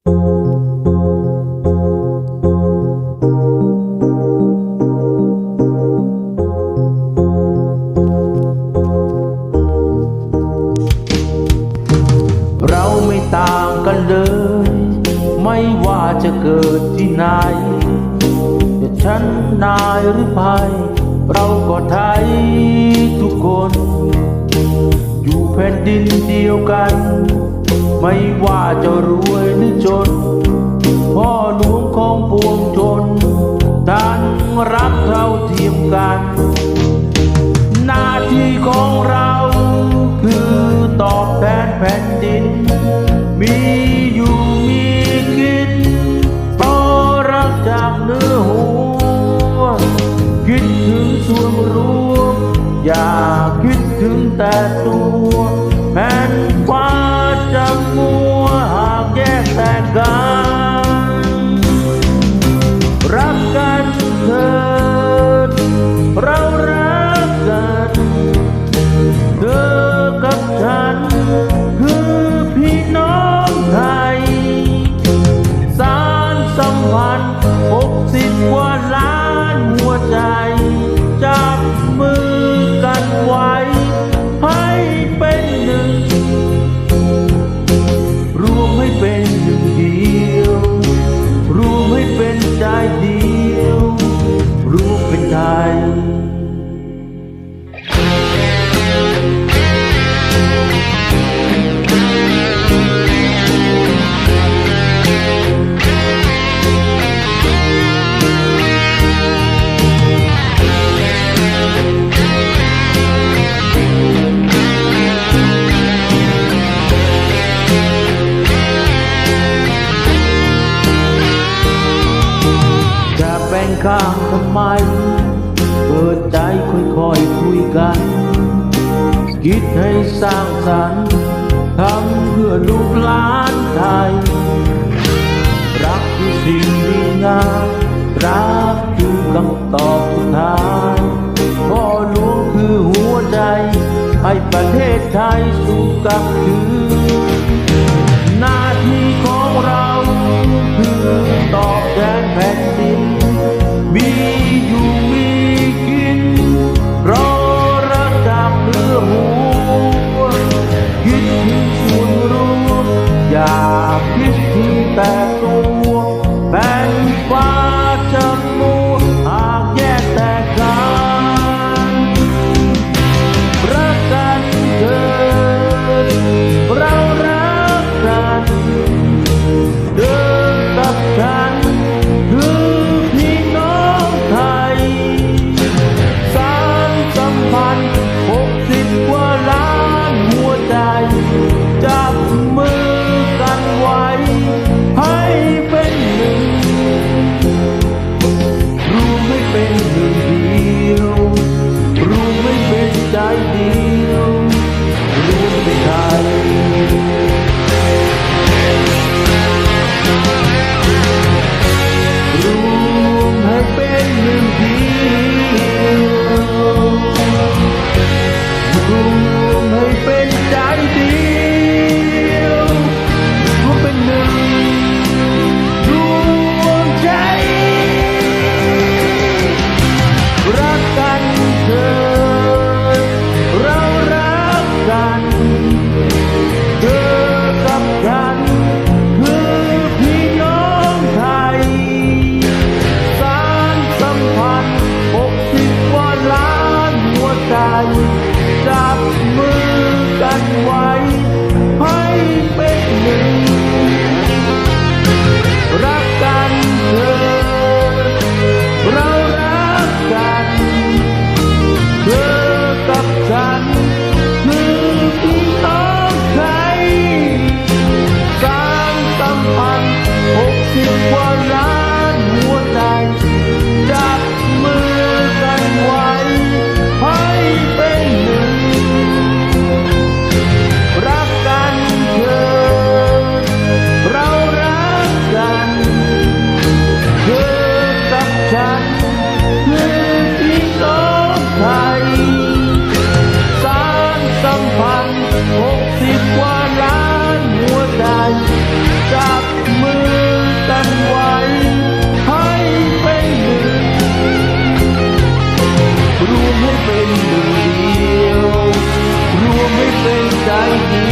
เราไม่ต่างกันเลย ไม่ว่าจะเกิดที่ไหนจะฉันนายหรือภัยเราก็ไทยทุกคน อยู่แผ่นดินเดียวกัน ไม่ว่าจะรวยหรือจน พ่อหลวงของปวงชนท่านรักเท่าเทียมกัน หน้าที่ของเราคือตอบแทนแผ่นดิน มีอยู่มีกินเพราะรักจากเนื้อหัว คิดถึงส่วนรวม อย่าคิดถึงแต่ตัวแผ่ ข้างทำไม เปิดใจค่อยๆคุยกัน คิดให้สร้างสรรค์ทำเพื่อลูกหลานไทย รักคือสิ่งดีงามรักคือคำตอบสุดท้ายพ่อหลวงคือหัวใจ ให้ประเทศไทยสู่กับคืนหน้าที่ของเราคือตอบแทนแผ่นดิน ด เป็นหนึ่งเดียว รวมไม่เป็นใจเดียว